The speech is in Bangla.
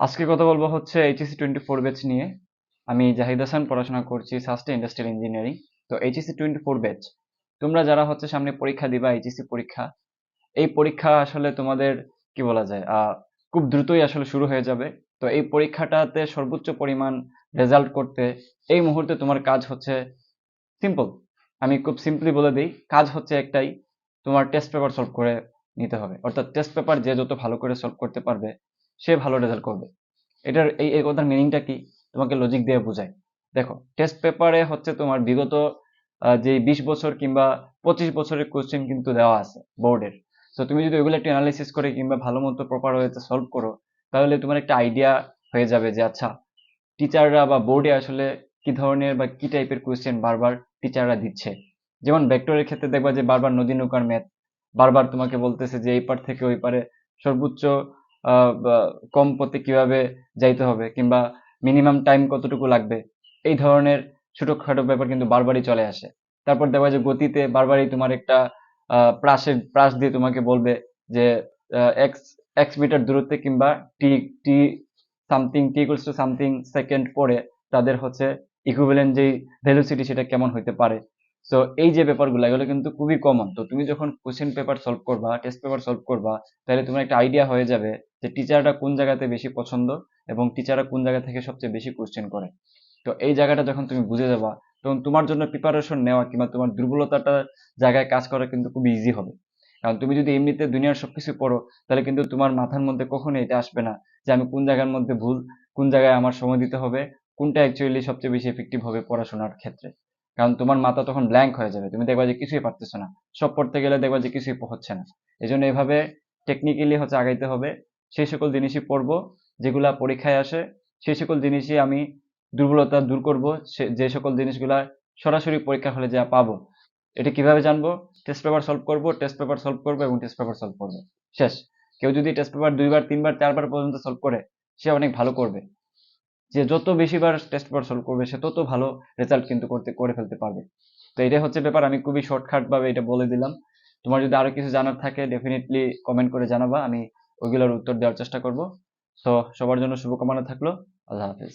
আজকে কথা বলব হচ্ছে এইচএসসি টোয়েন্টি ফোর ব্যাচ নিয়ে। আমি জাহিদ হাসান, পড়াশোনা করছি সাস্টে ইন্ডাস্ট্রিয়াল ইঞ্জিনিয়ারিং তো এইচএসসি টোয়েন্টি ফোর ব্যাচ তোমরা যারা হচ্ছে সামনে পরীক্ষা দিবা এইচএসসি পরীক্ষা, এই পরীক্ষা আসলে তোমাদের, কি বলা যায় খুব দ্রুতই আসলে শুরু হয়ে যাবে। তো এই পরীক্ষাটাতে সর্বোচ্চ পরিমাণ রেজাল্ট করতে এই মুহূর্তে তোমার কাজ হচ্ছে সিম্পল আমি খুব সিম্পলি বলে দিই, কাজ হচ্ছে একটাই, তোমার টেস্ট পেপার সলভ করে নিতে হবে। অর্থাৎ টেস্ট পেপার যে যত ভালো করে সলভ করতে পারবে সে ভালো রেজাল্ট করবে। এটার এই এই কথার মিনিংটা কি? তোমাকে লজিক দিয়ে বোঝায়। দেখো টেস্ট পেপারে হচ্ছে তোমার বিগত যে বিশ বছর কিংবা পঁচিশ বছরের কোশ্চেন কিন্তু দেওয়া আছে বোর্ডের তো তুমি যদি ওইগুলো একটু অ্যানালাইসিস করে কিংবা ভালো মতো প্রপার ওয়েতে সলভ করো, তাহলে তোমার একটা আইডিয়া হয়ে যাবে যে আচ্ছা টিচাররা বা বোর্ডে আসলে কি ধরনের বা কি টাইপের কোয়েশ্চেন বারবার টিচাররা দিচ্ছে। যেমন ভেক্টরের ক্ষেত্রে দেখবা যে বারবার নদী নৌকার ম্যাথ বারবার তোমাকে বলতেছে যে, এই পার থেকে ওই পারে সর্বোচ্চ কম পথে কীভাবে যাইতে হবে কিংবা মিনিমাম টাইম কতটুকু লাগবে, এই ধরনের ছোটখাটো ব্যাপার কিন্তু বারবারই চলে আসে। তারপর দেখা যায় গতিতে বারবারই তোমার একটা প্রাসের প্রাস দিয়ে তোমাকে বলবে যে এক্স এক্স মিটার দূরত্বে কিংবা T T something T two something second পরে তাদের হচ্ছে ইকুইভ্যালেন্ট যেই ভেলোসিটি সেটা কেমন হইতে পারে। তো এই যে ব্যাপারগুলো, এগুলো কিন্তু খুবই কমন তো তুমি যখন কোশ্চেন পেপার সলভ করবা টেস্ট পেপার সলভ করবা, তাহলে তোমার একটা আইডিয়া হয়ে যাবে যে টিচাররা কোন জায়গাতে বেশি পছন্দ এবং টিচাররা কোন জায়গা থেকে সবচেয়ে বেশি কোশ্চেন করে। তো এই জায়গাটা যখন তুমি বুঝে যাবা, তখন তোমার জন্য প্রিপারেশন নেওয়া কিংবা তোমার দুর্বলতাটা জায়গায় কাজ করা কিন্তু খুব ইজি হবে। কারণ তুমি যদি এমনিতে দুনিয়ার সবকিছু পড়ো, তাহলে কিন্তু তোমার মাথার মধ্যে কখনো এটা আসবে না যে আমি কোন জায়গার মধ্যে ভুল, কোন জায়গায় আমার সময় দিতে হবে, কোনটা অ্যাকচুয়ালি সবচেয়ে বেশি এফেক্টিভ হবে পড়াশোনার ক্ষেত্রে। কারণ তোমার মাথা তখন ব্ল্যাঙ্ক হয়ে যাবে। তুমি দেখবা যে কিছুই পারতেছো না। সব পড়তে গেলে দেখবা যে কিছুই হচ্ছে না। এই জন্য এভাবে টেকনিক্যালি হচ্ছে আগাইতে হবে। সেই সকল জিনিসই পড়ব, যেগুলা পরীক্ষায় আসে, সেই সকল জিনিসই আমি দুর্বলতা দূর করব। যে সকল জিনিসগুলা সরাসরি পরীক্ষা হলে যা পাবো, এটা কীভাবে জানব? টেস্ট পেপার সলভ করব টেস্ট পেপার সলভ করব এবং টেস্ট পেপার সলভ করব। শেষ। কেউ যদি টেস্ট পেপার দুইবার, তিনবার, চারবার পর্যন্ত সলভ করে, সে অনেক ভালো করবে। যে যত বেশিবার টেস্ট পেপার সলভ করবে সে তত ভালো রেজাল্ট কিন্তু করতে, করে ফেলতে পারবে। তো এটাই হচ্ছে ব্যাপার, আমি খুবই শর্টকাট ভাবে এটা বলে দিলাম। তোমার যদি আরও কিছু জানার থাকে ডেফিনেটলি কমেন্ট করে জানাবা, আমি ওইগুলোর উত্তর দেওয়ার চেষ্টা করব। তো সবার জন্য শুভকামনা থাকল, আল্লাহ হাফেজ।